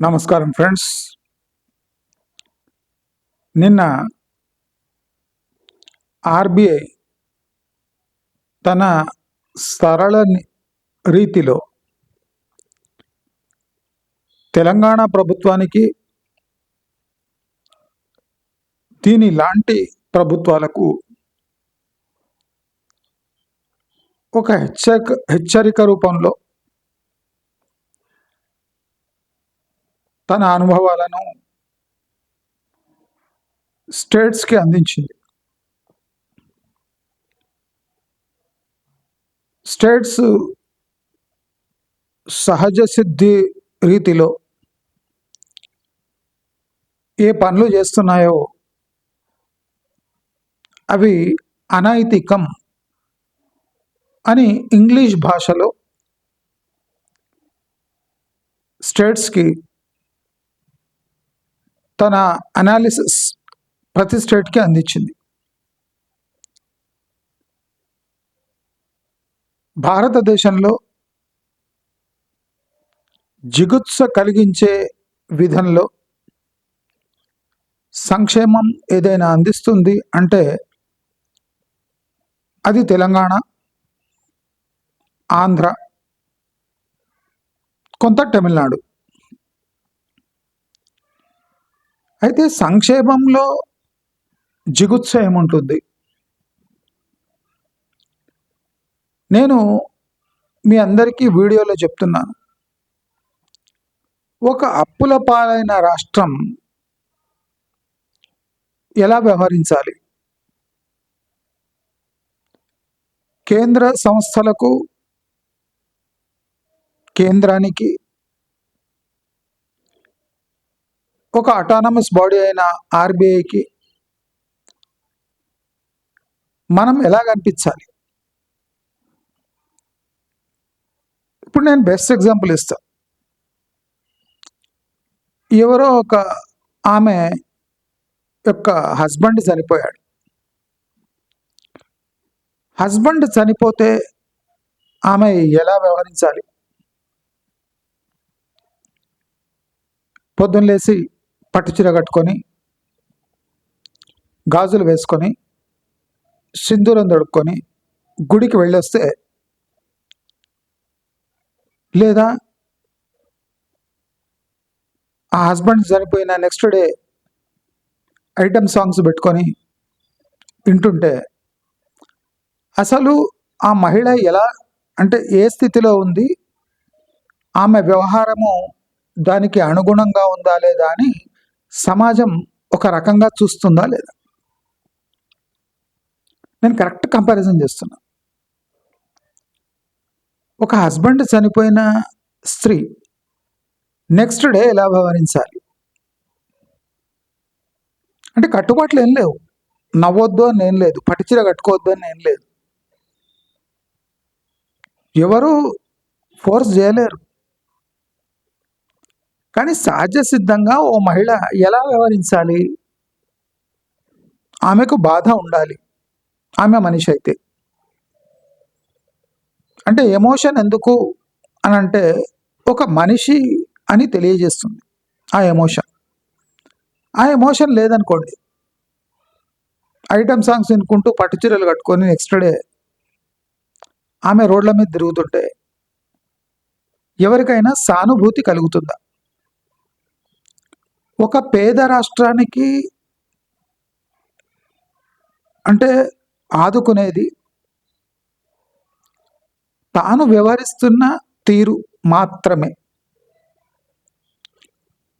నమస్కారం ఫ్రెండ్స్. నిన్న ఆర్బిఐ తన సరళ రీతిలో తెలంగాణ ప్రభుత్వానికి దీని లాంటి ప్రభుత్వాలకు ఒక హెచ్చరిక హెచ్చరిక రూపంలో తన అనుభవాలను స్టేట్స్కి అందించింది. స్టేట్స్ సహజ సిద్ధి రీతిలో ఏ పనులు చేస్తున్నాయో అవి అనైతికం అని ఇంగ్లీష్ భాషలో స్టేట్స్కి తన అనాలిసిస్ ప్రతి స్టేట్కి అందించింది. భారతదేశంలో జిగుత్స కలిగించే విధంలో సంక్షేమం ఏదైనా అందిస్తుంది అంటే అది తెలంగాణ ఆంధ్ర కొంత తమిళనాడు. అయితే సంక్షేమంలో జిగుత్స ఏముంటుంది? నేను మీ అందరికీ వీడియోలో చెప్తున్నాను ఒక అప్పుల పాలైన రాష్ట్రం ఎలా వ్యవహరించాలి? కేంద్ర సంస్థలకు కేంద్రానికి ఒక అటానమస్ బాడీ అయిన ఆర్బీఐకి మనం ఎలా కనిపించాలి ఇప్పుడు నేను బెస్ట్ ఎగ్జాంపుల్ ఇస్తా. ఎవరో ఒక ఆమె యొక్క హస్బెండ్ చనిపోయాడు. హస్బెండ్ చనిపోతే ఆమె ఎలా వ్యవహరించాలి? పొద్దున్న లేచి పట్టుచీర కట్టుకొని గాజులు వేసుకొని సింధూరం దొడుక్కొని గుడికి వెళ్ళొస్తే లేదా ఆ హస్బెండ్ చనిపోయిన నెక్స్ట్ డే ఐటమ్ సాంగ్స్ పెట్టుకొని వింటుంటే అసలు ఆ మహిళ ఎలా అంటే ఏ స్థితిలో ఉంది? ఆమె వ్యవహారము దానికి అనుగుణంగా ఉందా లేదా అని సమాజం ఒక రకంగా చూస్తుందా లేదా? నేను కరెక్ట్ కంపారిజన్ చేస్తున్నా. ఒక హస్బెండ్ చనిపోయిన స్త్రీ నెక్స్ట్ డే ఎలా వ్యవహరించాలి? అంటే కట్టుబాట్లు ఏం లేవు. నవ్వొద్దు అని ఏం లేదు. పట్టుచీర కట్టుకోవద్దు అని ఏం లేదు. ఎవరు ఫోర్స్ చేయలేరు. కానీ సహజ సిద్ధంగా ఓ మహిళ ఎలా వ్యవహరించాలి? ఆమెకు బాధ ఉండాలి. ఆమె మనిషి అయితే. అంటే ఎమోషన్ ఎందుకు అని అంటే ఒక మనిషి అని తెలియజేస్తుంది ఆ ఎమోషన్. ఆ ఎమోషన్ లేదనుకోండి. ఐటమ్ సాంగ్స్ వినుకుంటూ పట్టుచీరలు కట్టుకొని నెక్స్ట్ డే ఆమె రోడ్ల మీద తిరుగుతుంటే ఎవరికైనా సానుభూతి కలుగుతుందా? ఒక పేద రాష్ట్రానికి అంటే ఆదుకునేది తాను వ్యవహరిస్తున్న తీరు మాత్రమే.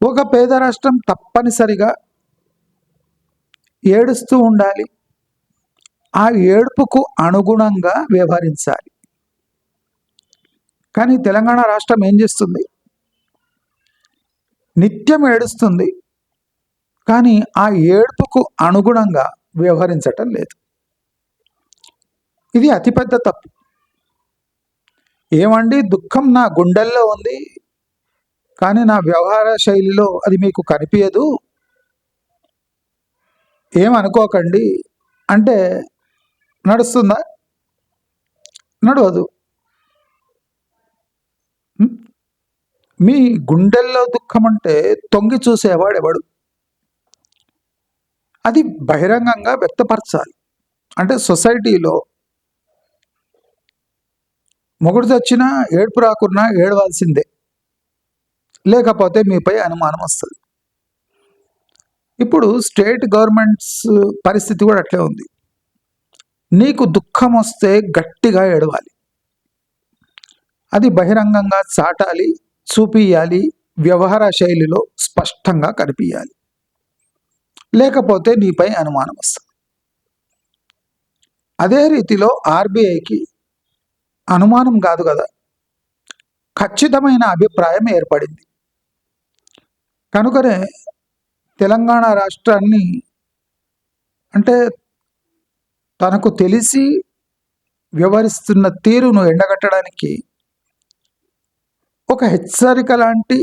ఒక పేద రాష్ట్రం తప్పనిసరిగా ఏడుస్తూ ఉండాలి. ఆ ఏడుపుకు అనుగుణంగా వ్యవహరించాలి. కానీ తెలంగాణ రాష్ట్రం ఏం చేస్తుంది? నిత్యం ఏడుస్తుంది. కానీ ఆ ఏడుపుకు అనుగుణంగా వ్యవహరించటం లేదు. ఇది అతిపెద్ద తప్పు. ఏమండి? దుఃఖం నా గుండెల్లో ఉంది. కానీ నా వ్యవహార శైలిలో అది మీకు కనిపించదు ఏమనుకోకండి అంటే నడుస్తుందా? నడవదు. మీ గుండెల్లో దుఃఖం అంటే తొంగి చూసేవాడు ఎవడు? అది బహిరంగంగా వ్యక్తపరచాలి. అంటే సొసైటీలో మొగుడు తెచ్చినా ఏడుపు రాకున్నా ఏడవాల్సిందే. లేకపోతే మీపై అనుమానం వస్తుంది. ఇప్పుడు స్టేట్ గవర్నమెంట్స్ పరిస్థితి కూడా అట్లే ఉంది. నీకు దుఃఖం వస్తే గట్టిగా ఏడవాలి. అది బహిరంగంగా చాటాలి చూపియాలి. వ్యవహార శైలిలో స్పష్టంగా కనిపించాలి లేకపోతే నీపై అనుమానం వస్తుంది. అదే రీతిలో ఆర్బీఐకి అనుమానం కాదు కదా. ఖచ్చితమైన అభిప్రాయం ఏర్పడింది. కనుకనే తెలంగాణ రాష్ట్రాన్ని అంటే తనకు తెలిసి వ్యవహరిస్తున్న తీరును ఎండగట్టడానికి ఒక హెచ్చరిక లాంటి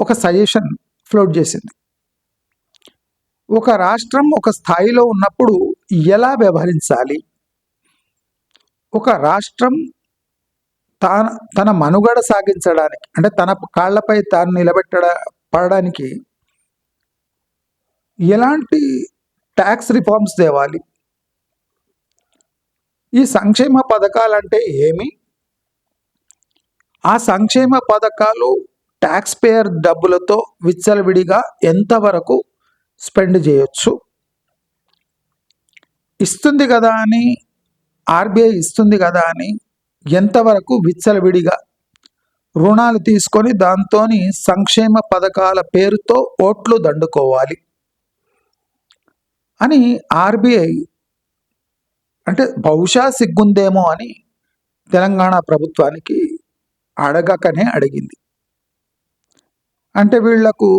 ఒక సజెషన్ ఫ్లోట్ చేసింది. ఒక రాష్ట్రం ఒక స్థాయిలో ఉన్నప్పుడు ఎలా వ్యవహరించాలి? ఒక రాష్ట్రం తాన తన మనుగడ సాగించడానికి అంటే తన కాళ్ళపై తాను నిలబెట్టడ పడడానికి ఎలాంటి ట్యాక్స్ రిఫార్మ్స్ తేవాలి? ఈ సంక్షేమ పథకాలు అంటే ఏమి? ఆ సంక్షేమ పథకాలు ట్యాక్స్ పేయర్ డబ్బులతో విచ్చలవిడిగా ఎంతవరకు స్పెండ్ చేయొచ్చు? ఇస్తుంది కదా అని ఆర్బీఐ ఇస్తుంది కదా అని ఎంతవరకు విచ్చలవిడిగా రుణాలు తీసుకొని దాంతో సంక్షేమ పథకాల పేరుతో ఓట్లు దండుకోవాలి? అని ఆర్బీఐ అంటే బహుశా సిగ్గుందేమో అని తెలంగాణ ప్రభుత్వానికి అడగకనే అడిగింది. అంటే వీళ్ళకు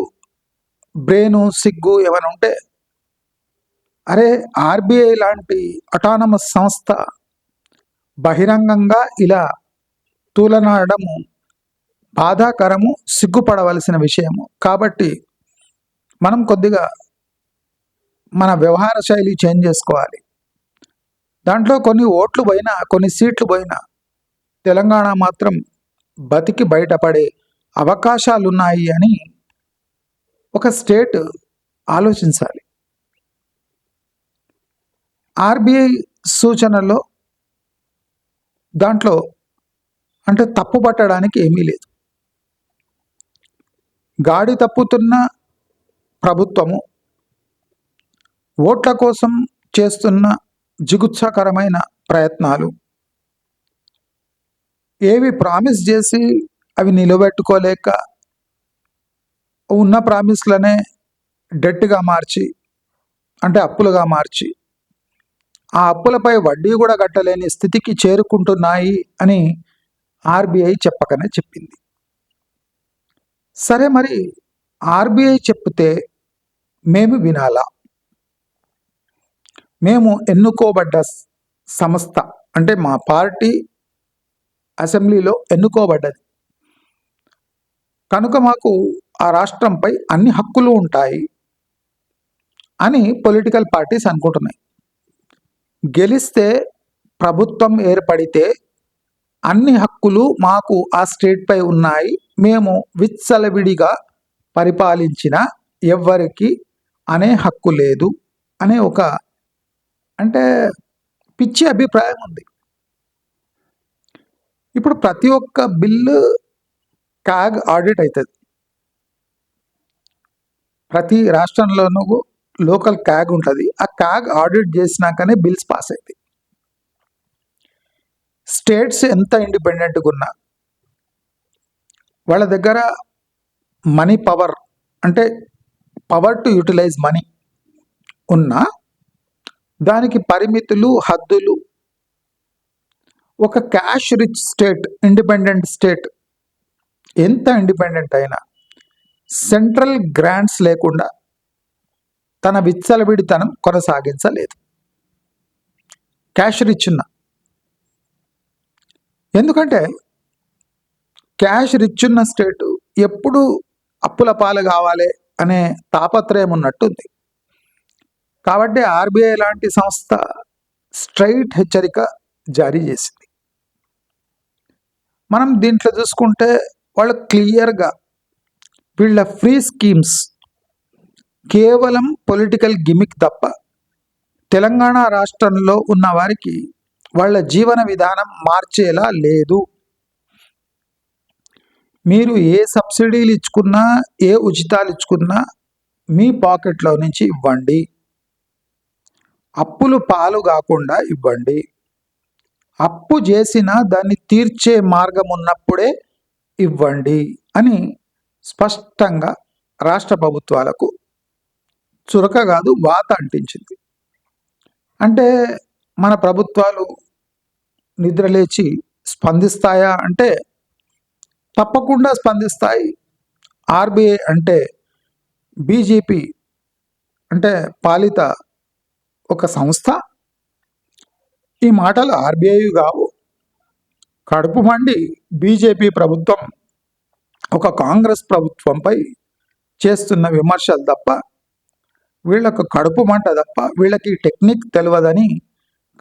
బ్రెయిన్ సిగ్గు ఏమైనా ఉంటే అరే ఆర్బీఐ లాంటి అటానమస్ సంస్థ బహిరంగంగా ఇలా తూలనాడము బాధాకరము సిగ్గుపడవలసిన విషయము. కాబట్టి మనం కొద్దిగా మన వ్యవహార శైలి చేంజ్ చేసుకోవాలి. దాంట్లో కొన్ని ఓట్లు పోయినా కొన్ని సీట్లు పోయినా తెలంగాణ మాత్రం బతికి బయటపడే అవకాశాలున్నాయి అని ఒక స్టేట్ ఆలోచించాలి. ఆర్బీఐ సూచనలో దాంట్లో అంటే తప్పు పట్టడానికి ఏమీ లేదు. గాడి తప్పుతున్న ప్రభుత్వము ఓట్ల కోసం చేస్తున్న జిగుత్సాకరమైన ప్రయత్నాలు ఏవి ప్రామిస్ చేసి అవి నిలబెట్టుకోలేక ఉన్న ప్రామిస్లనే డెట్గా మార్చి అంటే అప్పులుగా మార్చి ఆ అప్పులపై వడ్డీ కూడా కట్టలేని స్థితికి చేరుకుంటున్నాయి అని ఆర్బీఐ చెప్పకనే చెప్పింది. సరే మరి ఆర్బీఐ చెప్తే మేము వినాలా? మేము ఎన్నుకోబడ్డ సంస్థ అంటే మా పార్టీ అసెంబ్లీలో ఎన్నుకోబడ్డది. కనుక మాకు ఆ రాష్ట్రంపై అన్ని హక్కులు ఉంటాయి అని పొలిటికల్ పార్టీస్ అనుకుంటున్నాయి. గెలిస్తే ప్రభుత్వం ఏర్పడితే అన్ని హక్కులు మాకు ఆ స్టేట్పై ఉన్నాయి. మేము విచ్చలవిడిగా పరిపాలించిన ఎవ్వరికి అనే హక్కు లేదు అనే ఒక అంటే పిచ్చి అభిప్రాయం ఉంది. ఇప్పుడు ప్రతి ఒక్క బిల్లు క్యాగ్ ఆడిట్ అవుతుంది ప్రతి రాష్ట్రంలోనూ లోకల్ క్యాగ్ ఉంటుంది. ఆ క్యాగ్ ఆడిట్ చేసినాకనే బిల్స్ పాస్ అవుతాయి స్టేట్స్ ఎంత ఇండిపెండెంట్గా ఉన్నా వాళ్ళ దగ్గర మనీ పవర్ అంటే పవర్ టు యూటిలైజ్ మనీ ఉన్నా దానికి పరిమితులు హద్దులు ఒక cash rich state independent state ఎంత ఇండిపెండెంట్ అయినా సెంట్రల్ గ్రాంట్స్ లేకుండా తన విచ్చలవిడితనం కొనసాగించలేదు. క్యాష్ రిచ్ ఉన్న. ఎందుకంటే క్యాష్ రిచ్ ఉన్న స్టేటు ఎప్పుడు అప్పుల పాలు కావాలి అనే తాపత్రయం ఉన్నట్టుంది. కాబట్టి ఆర్బీఐ లాంటి సంస్థ స్ట్రైట్ హెచ్చరిక జారీ చేసింది. మనం దీంట్లో చూసుకుంటే వాళ్ళు క్లియర్గా వీళ్ళ ఫ్రీ స్కీమ్స్ కేవలం పొలిటికల్ గిమిక్ తప్ప తెలంగాణ రాష్ట్రంలో ఉన్న వారికి వాళ్ళ జీవన విధానం మార్చేలా లేదు. మీరు ఏ సబ్సిడీలు ఇచ్చుకున్నా ఏ ఉచితాలు ఇచ్చుకున్నా మీ పాకెట్లో నుంచి ఇవ్వండి. అప్పులు పాలు కాకుండా ఇవ్వండి. అప్పు చేసినా దాన్ని తీర్చే మార్గం ఉన్నప్పుడే ఇవ్వండి అని స్పష్టంగా రాష్ట్ర ప్రభుత్వాలకు చురక కాదు వాత అంటించింది. అంటే మన ప్రభుత్వాలు నిద్రలేచి స్పందిస్తాయా అంటే తప్పకుండా స్పందిస్తాయి. ఆర్బీఐ అంటే బీజేపీ అంటే పాలిత ఒక సంస్థ. ఈ మాటలు ఆర్బీఐ కావు. కడుపు మండి బీజేపీ ప్రభుత్వం ఒక కాంగ్రెస్ ప్రభుత్వంపై చేస్తున్న విమర్శలు తప్ప వీళ్ళకు కడుపు మంట తప్ప వీళ్ళకి టెక్నిక్ తెలియదని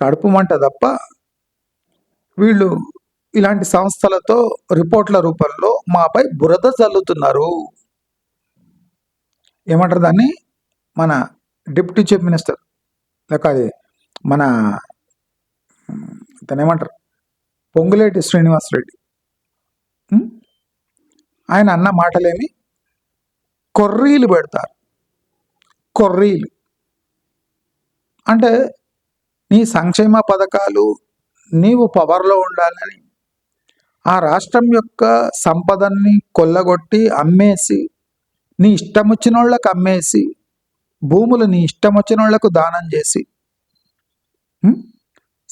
కడుపు మంట తప్ప వీళ్ళు ఇలాంటి సంస్థలతో రిపోర్ట్ల రూపంలో మాపై బురద చల్లుతున్నారు. ఏమంటారు దాన్ని? మన డిప్యూటీ చీఫ్ మినిస్టర్ లేక అది మన తనేమంటారు? పొంగులేటి శ్రీనివాసరెడ్డి. ఆయన అన్న మాటలేమి? కొర్రీలు పెడతారు. కొర్రీలు. అంటే నీ సంక్షేమ పథకాలు నీవు పవర్లో ఉండాలని ఆ రాష్ట్రం యొక్క సంపదని కొల్లగొట్టి అమ్మేసి నీ ఇష్టం వచ్చిన వాళ్ళకి అమ్మేసి భూములు నీ ఇష్టం వచ్చిన వాళ్ళకు దానం చేసి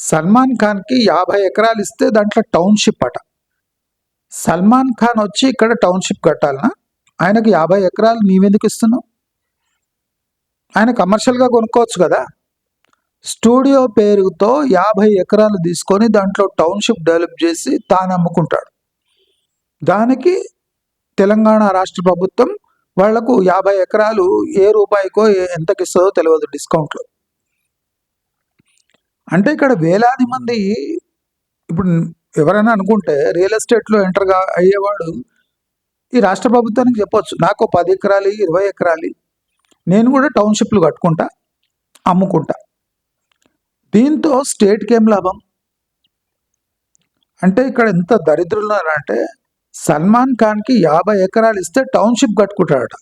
సల్మాన్ ఖాన్కి యాభై ఎకరాలు ఇస్తే దాంట్లో టౌన్షిప్ అట. సల్మాన్ ఖాన్ వచ్చి ఇక్కడ టౌన్షిప్ కట్టాలనా? ఆయనకు యాభై ఎకరాలు నీవెందుకు ఇస్తున్నావు? ఆయన కమర్షియల్గా కొనుక్కోవచ్చు కదా. స్టూడియో పేరుతో యాభై ఎకరాలు తీసుకొని దాంట్లో టౌన్షిప్ డెవలప్ చేసి తాను అమ్ముకుంటాడు. దానికి తెలంగాణ రాష్ట్ర ప్రభుత్వం వాళ్ళకు యాభై ఎకరాలు ఏ రూపాయికో ఎంతకిస్తుందో ఎంతకి ఇస్తుందో తెలియదు డిస్కౌంట్లో. అంటే ఇక్కడ వేలాది మంది ఇప్పుడు ఎవరైనా అనుకుంటే రియల్ ఎస్టేట్లో ఎంటర్గా అయ్యేవాడు ఈ రాష్ట్ర ప్రభుత్వానికి చెప్పొచ్చు. నాకు పది ఎకరాలు ఇరవై ఎకరాలు. నేను కూడా టౌన్షిప్లు కట్టుకుంటా అమ్ముకుంటా. దీంతో స్టేట్కి ఏం లాభం? అంటే ఇక్కడ ఎంత దరిద్రులు ఉన్నారంటే సల్మాన్ ఖాన్కి యాభై ఎకరాలు ఇస్తే టౌన్షిప్ కట్టుకుంటాడట.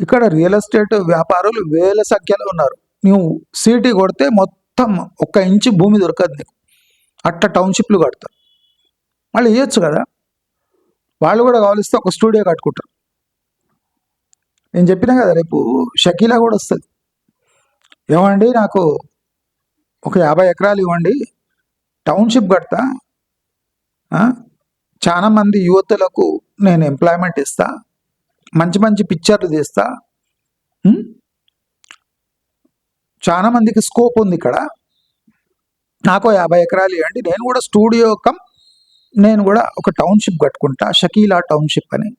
ఇక్కడ రియల్ ఎస్టేట్ వ్యాపారులు వేల సంఖ్యలో ఉన్నారు. నువ్వు సీటీ కొడితే మొత్తం మొత్తం ఒక్క ఇంచు భూమి దొరకదు నీకు. అట్ట టౌన్షిప్లు కడతారు. మళ్ళీ ఇవ్వచ్చు కదా? వాళ్ళు కూడా కావలిస్తే ఒక స్టూడియో కట్టుకుంటారు. నేను చెప్పినా కదా రేపు షకీలా కూడా వస్తుంది. ఏమండి నాకు ఒక యాభై ఎకరాలు ఇవ్వండి టౌన్షిప్ కడతా. చాలా మంది యువతులకు నేను ఎంప్లాయ్మెంట్ ఇస్తా. మంచి మంచి పిక్చర్లు తీస్తా. చాలా మందికి స్కోప్ ఉంది ఇక్కడ. నాకు యాభై ఎకరాలు ఇవ్వండి. నేను కూడా స్టూడియో కమ్ నేను కూడా ఒక టౌన్షిప్ కట్టుకుంటా. షకీలా టౌన్షిప్ అని?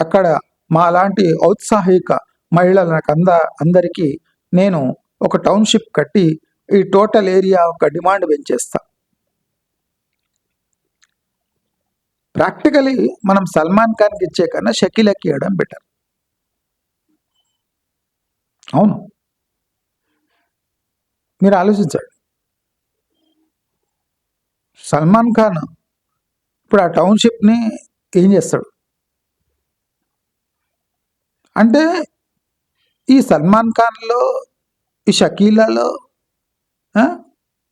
అక్కడ మా లాంటి ఔత్సాహిక మహిళలకు అంద అందరికీ నేను ఒక టౌన్షిప్ కట్టి ఈ టోటల్ ఏరియా ఒక డిమాండ్ పెంచేస్తా. ప్రాక్టికలీ మనం సల్మాన్ ఖాన్కి ఇచ్చే కన్నా షకీలకి ఇవ్వడం బెటర్ అవును. మీరు ఆలోచించండి. సల్మాన్ ఖాన్ ఇప్పుడు ఆ టౌన్షిప్ని ఏం చేస్తాడు? అంటే ఈ సల్మాన్ ఖాన్లో ఈ షకీలాలో ఆ,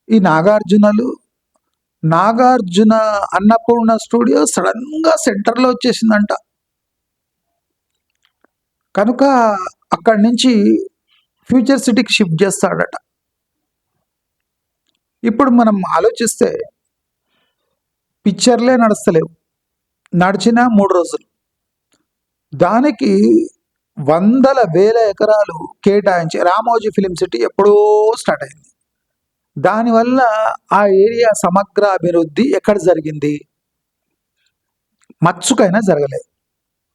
ఈ నాగార్జునలు నాగార్జున అన్నపూర్ణ స్టూడియో సడన్గా సెంటర్లో వచ్చేసిందంట. కనుక అక్కడి నుంచి ఫ్యూచర్ సిటీకి షిఫ్ట్ చేస్తాడట. ఇప్పుడు మనం ఆలోచిస్తే పిక్చర్లే నడుస్తలేవు. నడిచిన మూడు రోజులు. దానికి వందల వేల ఎకరాలు కేటాయించి రామోజీ ఫిలిం సిటీ ఎప్పుడో స్టార్ట్ అయింది. దానివల్ల ఆ ఏరియా సమగ్ర అభివృద్ధి ఎక్కడ జరిగింది? మచ్చుకైనా జరగలేదు.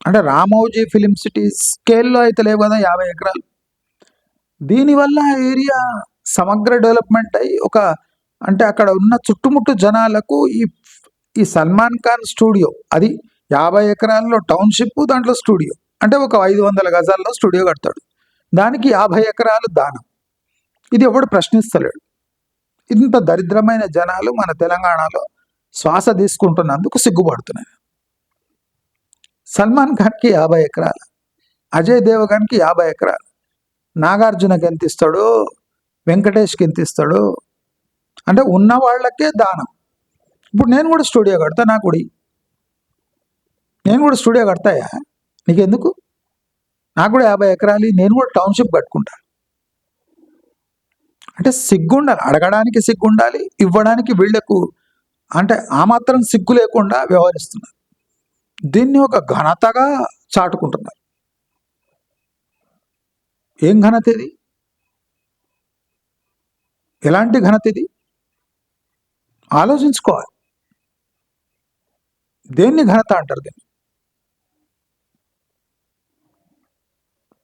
అంటే రామోజీ ఫిలిం సిటీ స్కేల్లో అయితే లేవు కదా యాభై ఎకరాలు. దీనివల్ల ఏరియా సమగ్ర డెవలప్మెంట్ అయ్యి ఒక అంటే అక్కడ ఉన్న చుట్టుముట్టు జనాలకు ఈ ఈ సల్మాన్ ఖాన్ స్టూడియో అది యాభై ఎకరాల్లో టౌన్షిప్ దాంట్లో స్టూడియో. అంటే ఒక ఐదు వందల గజాల్లో స్టూడియో కడతాడు. దానికి యాభై ఎకరాలు దానం. ఇది ఎవడు ప్రశ్నిస్తలేడు. ఇంత దరిద్రమైన జనాలు మన తెలంగాణలో శ్వాస తీసుకుంటున్నందుకు సిగ్గుపడుతున్నాయి సల్మాన్ ఖాన్కి యాభై ఎకరాలు అజయ్ దేవగన్కి యాభై ఎకరాలు నాగార్జునకి ఎంత ఇస్తాడు వెంకటేష్కి ఎంత ఇస్తాడు అంటే ఉన్న వాళ్ళకే దానం. ఇప్పుడు నేను కూడా స్టూడియో కడతా నా కుడి నేను కూడా స్టూడియో కడతాయా? నీకెందుకు? నాకు కూడా యాభై ఎకరాలు నేను కూడా టౌన్షిప్ కట్టుకుంటా. అంటే సిగ్గుండాలి. అడగడానికి సిగ్గుండాలి ఇవ్వడానికి వీళ్ళకు అంటే ఆ మాత్రం సిగ్గు లేకుండా వ్యవహరిస్తున్నారు. దీన్ని ఒక ఘనతగా చాటుకుంటున్నారు. ఏం ఘనత ఇది? ఎలాంటి ఘనత ఇది? ఆలోచించుకోవాలి. దేన్ని ఘనత అంటారు దీన్ని?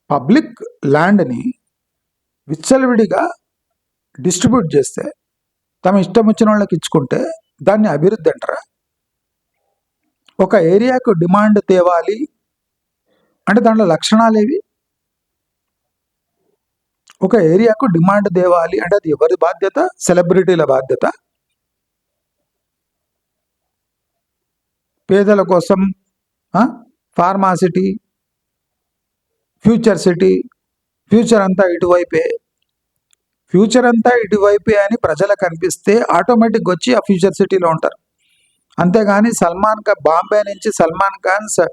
పబ్లిక్ ల్యాండ్ని విచ్చలవిడిగా డిస్ట్రిబ్యూట్ చేస్తే తమ ఇష్టం వచ్చిన వాళ్ళకి ఇచ్చుకుంటే దాన్ని అభివృద్ధి అంటారా? ఒక ఏరియాకు డిమాండ్ తేవాలి అంటే దాంట్లో లక్షణాలు ఏవి? ఒక ఏరియాకు డిమాండ్ తేవాలి అంటే అది ఎవరి బాధ్యత? సెలబ్రిటీల బాధ్యత? పేదల కోసం ఫార్మాసిటీ ఫ్యూచర్ సిటీ ఫ్యూచర్ అంతా ఇటువైపే. ఫ్యూచర్ అంతా ఇటువైపే అని ప్రజలకు అనిపిస్తే ఆటోమేటిక్ వచ్చి ఆ ఫ్యూచర్ సిటీలో ఉంటారు. అంతేగాని సల్మాన్ ఖాన్ బాంబే నుంచి సల్మాన్ ఖాన్ స-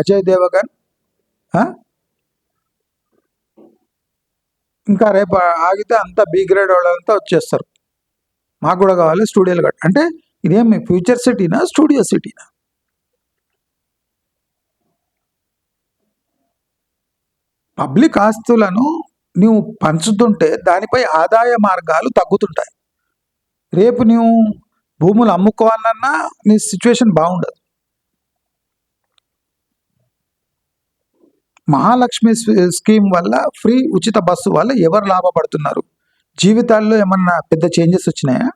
అజయ్ దేవగన్ ఇంకా రేపు ఆగితే అంతా బి గ్రేడ్ వాళ్ళంతా వచ్చేస్తారు. మాకు కూడా కావాలి స్టూడియోలు కట్ అంటే ఇదేం మీ ఫ్యూచర్ సిటీనా స్టూడియో సిటీనా? పబ్లిక్ ఆస్తులను నువ్వు పంచుతుంటే దానిపై ఆదాయ మార్గాలు తగ్గుతుంటాయి. రేపు నువ్వు భూములు అమ్ముకోవాలన్నా నీ సిచ్యువేషన్ బాగుండదు. మహాలక్ష్మి స్కీమ్ వల్ల ఫ్రీ ఉచిత బస్సు వల్ల ఎవరు లాభపడుతున్నారు? జీవితాల్లో ఏమన్నా పెద్ద చేంజెస్ వచ్చినాయా?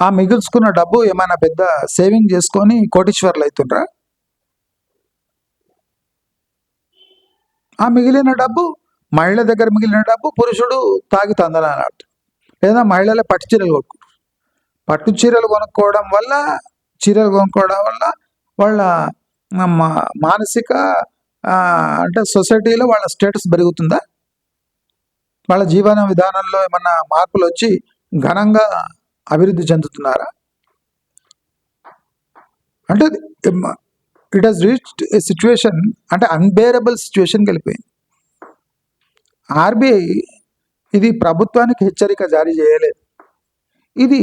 ఆ మిగుల్చుకున్న డబ్బు ఏమైనా పెద్ద సేవింగ్ చేసుకొని కోటీశ్వర్లు అవుతుండ్రా ఆ మిగిలిన డబ్బు మహిళ దగ్గర మిగిలిన డబ్బు పురుషుడు తాగి తందనాడు లేదా మహిళలే పట్టుచీరలు కొట్టుకుంటు పట్టు చీరలు కొనుక్కోవడం వల్ల చీరలు కొనుక్కోవడం వల్ల వాళ్ళ మా- మానసిక అంటే సొసైటీలో వాళ్ళ స్టేటస్ పెరుగుతుందా? వాళ్ళ జీవన విధానంలో ఏమన్నా మార్పులు వచ్చి ఘనంగా అభివృద్ధి చెందుతున్నారా? అంటే it has reached a situation అంటే అన్బేరబుల్ సిచ్యువేషన్కి వెళ్ళిపోయింది. ఆర్బీఐ ఇది ప్రభుత్వానికి హెచ్చరిక జారీ చేయలేదు. ఇది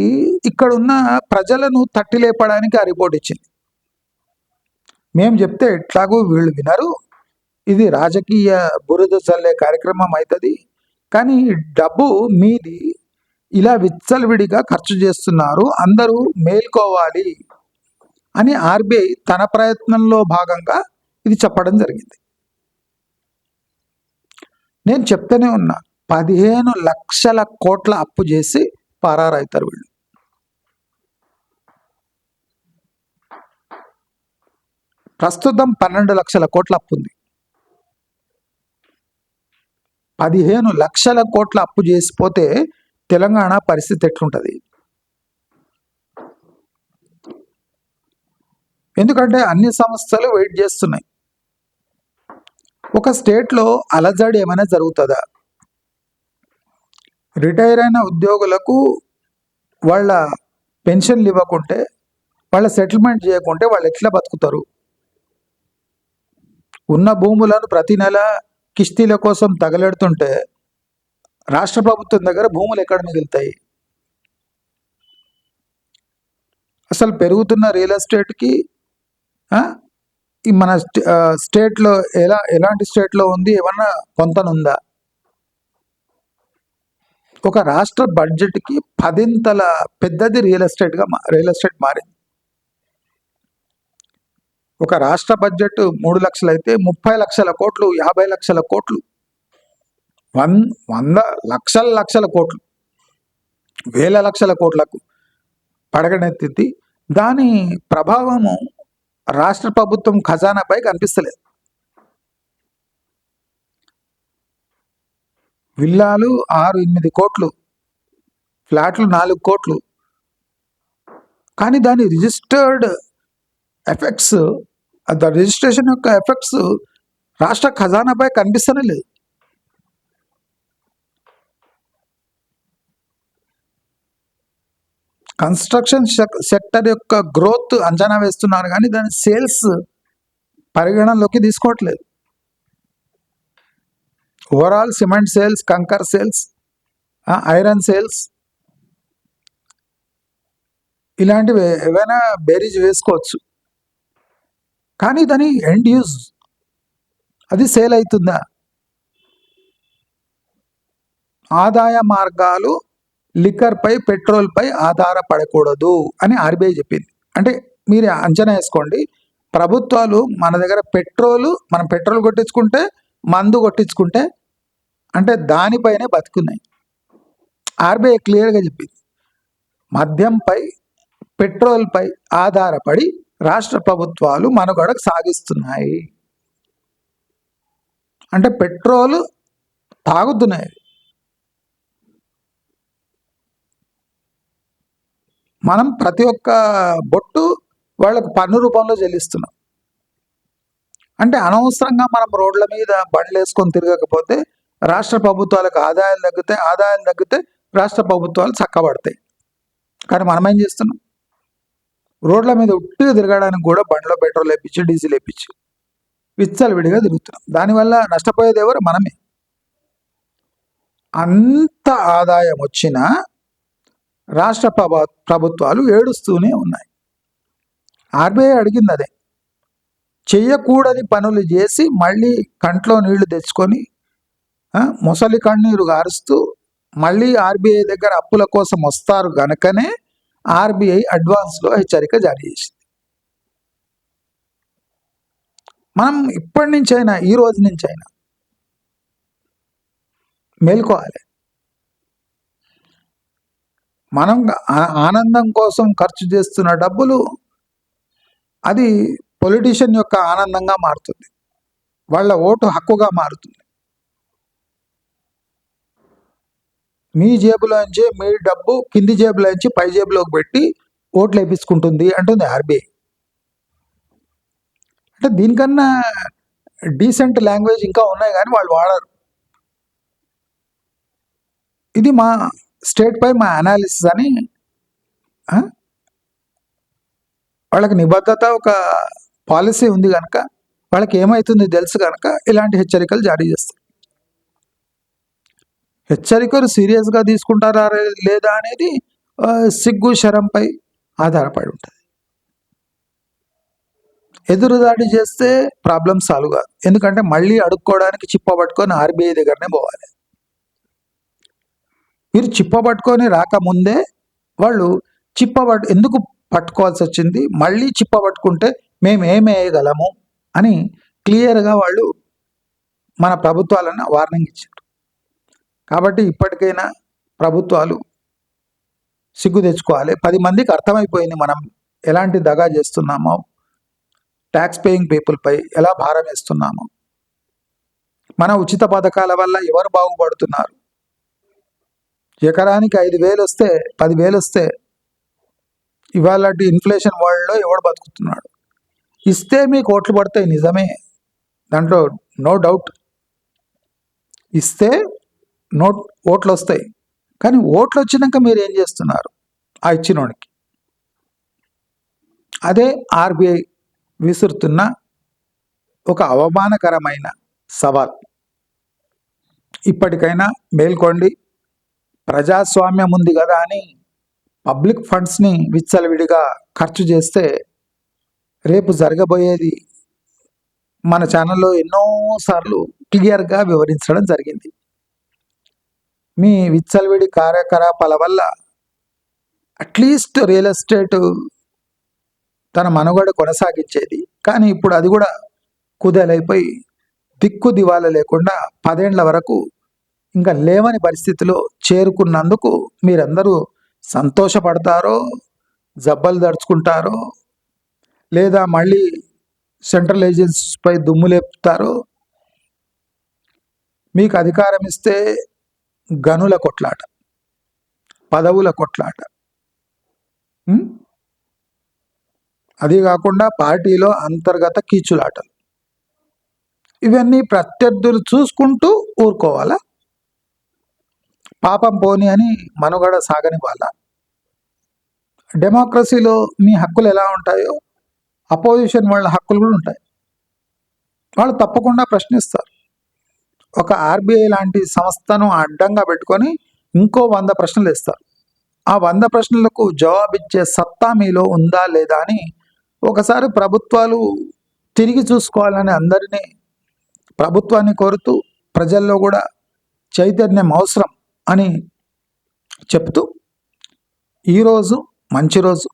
ఇక్కడున్న ప్రజలను తట్టి లేపడానికి ఆ రిపోర్ట్ ఇచ్చింది. మేము చెప్తే ఎట్లాగో వీళ్ళు వినరు. ఇది రాజకీయ బురద చల్లే కార్యక్రమం అవుతుంది కానీ డబ్బు మీది ఇలా విచ్చలవిడిగా ఖర్చు చేస్తున్నారు. అందరూ మేల్కోవాలి అని ఆర్బీఐ తన ప్రయత్నంలో భాగంగా ఇది చెప్పడం జరిగింది. నేను చెప్తూనే ఉన్నా పదిహేను లక్షల కోట్ల అప్పు చేసి పరారవుతారు వీళ్ళు. ప్రస్తుతం పన్నెండు లక్షల కోట్ల అప్పు ఉంది. పదిహేను లక్షల కోట్ల అప్పు చేసిపోతే తెలంగాణ పరిస్థితి ఎట్లుంటుంది? ఎందుకంటే అన్ని సంస్థలు వెయిట్ చేస్తున్నాయి. ఒక స్టేట్లో అలజడి ఏమైనా జరుగుతుందా? రిటైర్ అయిన ఉద్యోగులకు వాళ్ళ పెన్షన్లు ఇవ్వకుంటే వాళ్ళ సెటిల్మెంట్ చేయకుంటే వాళ్ళు ఎట్లా బతుకుతారు? ఉన్న భూములను ప్రతి నెల కిస్తీల కోసం తగలెడుతుంటే రాష్ట్ర ప్రభుత్వం దగ్గర భూములు ఎక్కడ మిగులుతాయి? అసలు పెరుగుతున్న రియల్ ఎస్టేట్కి మన స్టేట్లో ఎలా ఎలాంటి స్టేట్లో ఉంది? ఏమన్నా కొంతనుందా ఒక రాష్ట్ర బడ్జెట్కి పదింతల పెద్దది రియల్ ఎస్టేట్గా మా- రియల్ ఎస్టేట్ మారింది. ఒక రాష్ట్ర బడ్జెట్ మూడు లక్షలు అయితే ముప్పై లక్షల కోట్లు యాభై లక్షల కోట్లు వన్ వంద లక్షల లక్షల కోట్లు వేల లక్షల కోట్లకు పడగనెత్తింది. దాని ప్రభావము రాష్ట్ర ప్రభుత్వం ఖజానాపై కనిపిస్తలేదు. విల్లాలు ఆరు ఎనిమిది కోట్లు ఫ్లాట్లు నాలుగు కోట్లు. కానీ దాని రిజిస్టర్డ్ ఎఫెక్ట్స్ ద రిజిస్ట్రేషన్ యొక్క ఎఫెక్ట్స్ రాష్ట్ర ఖజానాపై కనిపిస్తూనే లేదు. కన్స్ట్రక్షన్ సెక్టర్ యొక్క గ్రోత్ అంచనా వేస్తున్నారు కానీ దాని సేల్స్ పరిగణనలోకి తీసుకోవట్లేదు. ఓవరాల్ సిమెంట్ సేల్స్ కంకర్ సేల్స్ ఐరన్ సేల్స్ ఇలాంటివి ఏవైనా బేరీజ్ వేసుకోవచ్చు. కానీ దాని ఎండ్ యూజ్ అది సేల్ అవుతుందా? ఆదాయ మార్గాలు లిక్కర్పై పెట్రోల్పై ఆధారపడకూడదు అని ఆర్బీఐ చెప్పింది. అంటే మీరు అంచనా వేసుకోండి ప్రభుత్వాలు మన దగ్గర పెట్రోలు మనం పెట్రోల్ కొట్టించుకుంటే మందు కొట్టించుకుంటే అంటే దానిపైనే బతుకున్నాయి. ఆర్బీఐ క్లియర్గా చెప్పింది. మద్యంపై పెట్రోల్పై ఆధారపడి రాష్ట్ర ప్రభుత్వాలు మనుగడకు సాగిస్తున్నాయి. అంటే పెట్రోల్ తాగుతున్నాయి. మనం ప్రతి ఒక్క బొట్టు వాళ్ళకు పన్ను రూపంలో చెల్లిస్తున్నాం. అంటే అనవసరంగా మనం రోడ్ల మీద బండ్లు వేసుకొని తిరగకపోతే రాష్ట్ర ప్రభుత్వాలకు ఆదాయాలు తగ్గితే ఆదాయాలు తగ్గితే రాష్ట్ర ప్రభుత్వాలు చక్కబడతాయి. కానీ మనం ఏం చేస్తున్నాం? రోడ్ల మీద ఉట్టిగా తిరగడానికి కూడా బండ్లో పెట్రోల్ వేపించి డీజిల్ వేపించి విచ్చలవిడిగా తిరుగుతున్నాం. దానివల్ల నష్టపోయేది ఎవరు? మనమే. అంత ఆదాయం వచ్చినా రాష్ట్ర ప్రభ ప్రభుత్వాలు ఏడుస్తూనే ఉన్నాయి. ఆర్బీఐ అడిగింది అదే. చెయ్యకూడని పనులు చేసి మళ్ళీ కంట్లో నీళ్ళు తెచ్చుకొని ముసలి కన్నీరు గారుస్తూ మళ్ళీ ఆర్బీఐ దగ్గర అప్పుల కోసం వస్తారు గనకనే ఆర్బీఐ అడ్వాన్స్లో హెచ్చరిక జారీ చేసింది. మనం ఇప్పటి నుంచైనా ఈ రోజు నుంచైనా మేల్కోవాలి. మనం ఆనందం కోసం ఖర్చు చేస్తున్న డబ్బులు అది పొలిటీషియన్ యొక్క ఆనందంగా మారుతుంది. వాళ్ళ ఓటు హక్కుగా మారుతుంది. మీ జేబులోంచి మీ డబ్బు కింది జేబులోంచి పై జేబులోకి పెట్టి ఓట్లు వేపించుకుంటుంది అంటుంది ఆర్బీఐ. అంటే దీనికన్నా డీసెంట్ లాంగ్వేజ్ ఇంకా ఉన్నాయి కానీ వాళ్ళు వాడరు. ఇది మా స్టేట్ పై మా అనాలిసిస్ అని వాళ్ళకి నిబద్ధత ఒక పాలసీ ఉంది కనుక వాళ్ళకి ఏమవుతుంది తెలుసు కనుక ఇలాంటి హెచ్చరికలు జారీ చేస్తారు హెచ్చరికలు సీరియస్గా తీసుకుంటారా లేదా అనేది సిగ్గు శరంపై ఆధారపడి ఉంటుంది. ఎదురుదాడి చేస్తే ప్రాబ్లం సాల్వ్ కాదు. ఎందుకంటే మళ్ళీ అడుక్కోవడానికి చిప్ప పట్టుకొని ఆర్బీఐ దగ్గరనే పోవాలి. మీరు చిప్ప పట్టుకొని రాకముందే వాళ్ళు చిప్ప పట్టు ఎందుకు పట్టుకోవాల్సి వచ్చింది? మళ్ళీ చిప్ప పట్టుకుంటే మేము ఏమేయగలము వేయగలము? అని క్లియర్గా వాళ్ళు మన ప్రభుత్వాలను వార్నింగ్ ఇచ్చారు. కాబట్టి ఇప్పటికైనా ప్రభుత్వాలు సిగ్గు తెచ్చుకోవాలి. పది మందికి అర్థమైపోయింది మనం ఎలాంటి దగా చేస్తున్నామో ట్యాక్స్ పేయింగ్ పీపుల్పై ఎలా భారం వేస్తున్నామో. మన ఉచిత పథకాల వల్ల ఎవరు బాగుపడుతున్నారు? ఎకరానికి ఐదు వేలు వస్తే పదివేలు వస్తే ఇవాళ ఇన్ఫ్లేషన్ వరల్డ్లో ఎవడు బతుకుతున్నాడు? ఇస్తే మీకు కోట్లు పడతాయి నిజమే. దాంట్లో నో డౌట్ ఇస్తే నోట్ ఓట్లు వస్తాయి కానీ ఓట్లు వచ్చినాక మీరు ఏం చేస్తున్నారు? ఆ ఇచ్చినోడికి అదే ఆర్బీఐ విసురుతున్న ఒక అవమానకరమైన సవాల్. ఇప్పటికైనా మేల్కోండి ప్రజాస్వామ్యం ఉంది కదా అని పబ్లిక్ ఫండ్స్ని విచ్చలవిడిగా ఖర్చు చేస్తే రేపు జరగబోయేది మన ఛానల్లో ఎన్నోసార్లు క్లియర్గా వివరించడం జరిగింది. మీ విచ్చలవిడి కార్యకలాపాల వల్ల అట్లీస్ట్ రియల్ ఎస్టేట్ తన మనుగడ కొనసాగించేది. కానీ ఇప్పుడు అది కూడా కుదేలైపోయి దిక్కు దివాల లేకుండా పదేండ్ల వరకు ఇంకా లేవని పరిస్థితిలో చేరుకున్నందుకు మీరందరూ సంతోషపడతారో జబ్బలు దడుచుకుంటారో లేదా మళ్ళీ సెంట్రల్ ఏజెన్సీస్పై దుమ్ము లేపుతారో మీకు అధికారం ఇస్తే గనుల కొట్లాట పదవుల కొట్లాట. అది కాకుండా పార్టీలో అంతర్గత కీచులాటలు. ఇవన్నీ ప్రత్యర్థులు చూసుకుంటూ ఊరుకోవాలా? పాపం పోని అని మనుగడ సాగనివ్వాలా? డెమోక్రసీలో మీ హక్కులు ఎలా ఉంటాయో అపోజిషన్ వాళ్ళ హక్కులు కూడా ఉంటాయి. వాళ్ళు తప్పకుండా ప్రశ్నిస్తారు. ఒక ఆర్బీఐ లాంటి సంస్థను అడ్డంగా పెట్టుకొని ఇంకో వంద ప్రశ్నలు ఇస్తారు ఆ వంద ప్రశ్నలకు జవాబిచ్చే సత్తా మీలో ఉందా లేదా అని ఒకసారి ప్రభుత్వాలు తిరిగి చూసుకోవాలని అందరినీ ప్రభుత్వాన్ని కోరుతూ ప్రజల్లో కూడా చైతన్యం అవసరం అని చెప్తూ ఈరోజు మంచి రోజు.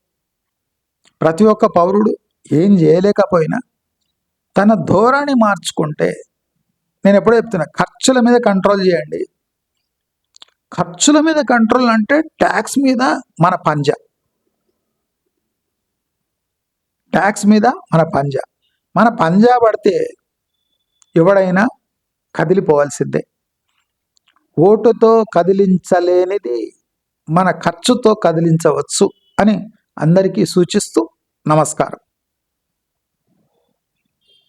ప్రతి ఒక్క పౌరుడు ఏం చేయలేకపోయినా తన ధోరణి మార్చుకుంటే నేను ఎప్పుడో చెప్తున్నా ఖర్చుల మీద కంట్రోల్ చేయండి. ఖర్చుల మీద కంట్రోల్ అంటే ట్యాక్స్ మీద మన పంజా. ట్యాక్స్ మీద మన పంజా. మన పంజా పడితే ఎవడైనా కదిలిపోవాల్సిందే. ఓటుతో కదిలించలేనిది మన ఖర్చుతో కదిలించవచ్చు అని అందరికీ సూచిస్తూ నమస్కారం.